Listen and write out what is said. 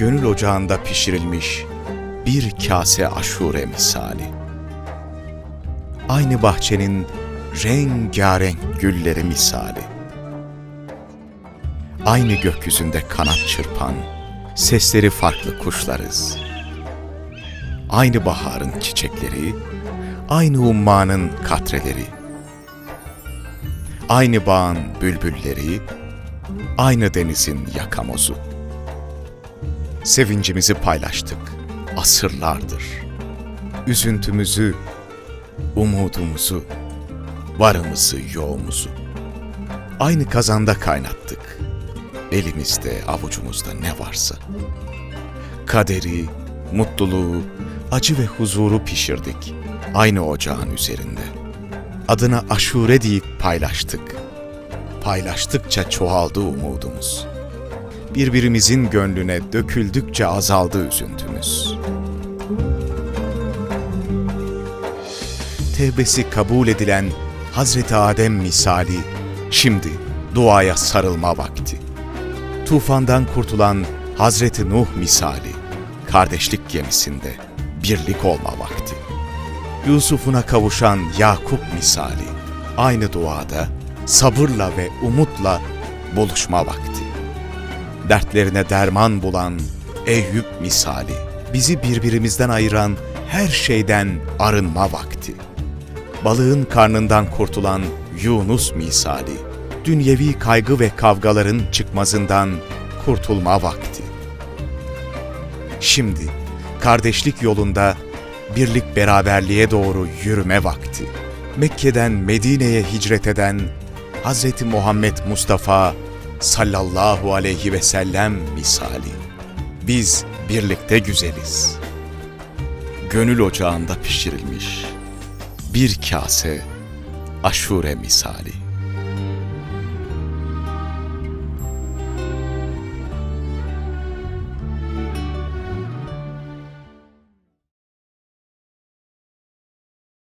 gönül ocağında pişirilmiş bir kase aşure misali. Aynı bahçenin rengarenk gülleri misali. Aynı gökyüzünde kanat çırpan, sesleri farklı kuşlarız. Aynı baharın çiçekleri, aynı ummanın katreleri. Aynı bağın bülbülleri, aynı denizin yakamozu. Sevincimizi paylaştık asırlardır. Üzüntümüzü, umudumuzu, varımızı, yoğumuzu. Aynı kazanda kaynattık. Elimizde, avucumuzda ne varsa. Kaderi, mutluluğu, acı ve huzuru pişirdik. Aynı ocağın üzerinde. Adına aşure deyip paylaştık. Paylaştıkça çoğaldı umudumuz. Birbirimizin gönlüne döküldükçe azaldı üzüntümüz. Tevbesi kabul edilen Hazreti Adem misali şimdi duaya sarılma vakti. Tufandan kurtulan Hazreti Nuh misali kardeşlik gemisinde birlik olma vakti. Yusuf'una kavuşan Yakup misali aynı duada sabırla ve umutla buluşma vakti. Dertlerine derman bulan Eyüp misali bizi birbirimizden ayıran her şeyden arınma vakti. Balığın karnından kurtulan Yunus misali dünyevi kaygı ve kavgaların çıkmazından kurtulma vakti. Şimdi kardeşlik yolunda birlik beraberliğe doğru yürüme vakti. Mekke'den Medine'ye hicret eden Hz. Muhammed Mustafa sallallahu aleyhi ve sellem misali. Biz birlikte güzeliz. Gönül ocağında pişirilmiş bir kase aşure misali.